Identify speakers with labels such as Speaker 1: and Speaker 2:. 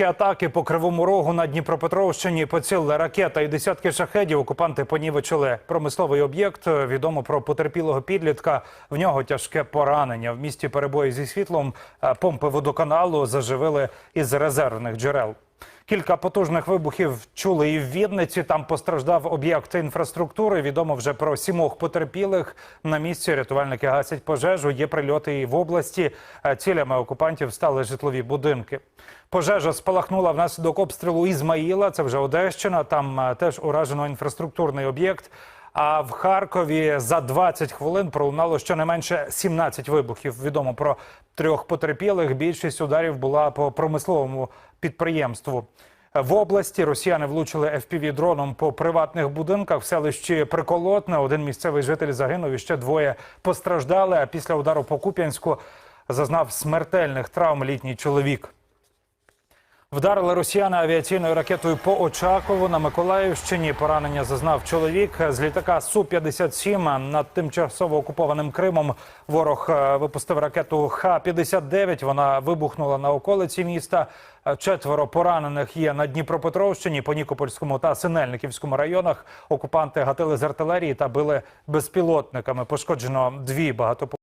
Speaker 1: Російські атаки по кривому рогу на Дніпропетровщині поцілили ракета і десятки шахедів. Окупанти понівечили промисловий об'єкт. Відомо про потерпілого підлітка. В нього тяжке поранення. В місті перебої зі світлом Е, помпи водоканалу заживили із резервних джерел. Кілька потужних вибухів чули і в Відниці. Там постраждав об'єкт інфраструктури. Відомо вже про сімох потерпілих. На місці рятувальники гасять пожежу. Є прильоти і в області. Е, Цілями окупантів стали житлові будинки. Пожежа спалахнула внаслідок обстрілу Ізмаїла. Це вже Одещина. Там е, теж уражено інфраструктурний об'єкт. А в Харкові за 20 хвилин пролунало щонайменше 17 вибухів. Відомо про трьох потерпілих. Більшість ударів була по промисловому підприємству. В області росіяни влучили FPV-дроном по приватних будинках в селищі Приколотне. Один місцевий житель загинув і ще двоє постраждали. А після удару по Куп'янську зазнав смертельних травм літній чоловік. Вдарили росіяни авіаційною ракетою по Очакову на Миколаївщині. Поранення зазнав чоловік з літака су 57 над тимчасово окупованим Кримом. Ворог е, випустив ракету Х-59. Вона вибухнула на околиці міста. Е, Четверо поранених є на Дніпропетровщині, по Нікопольському та Синельниківському районах. Окупанти гатили з артилерії та били безпілотниками. Пошкоджено дві багато.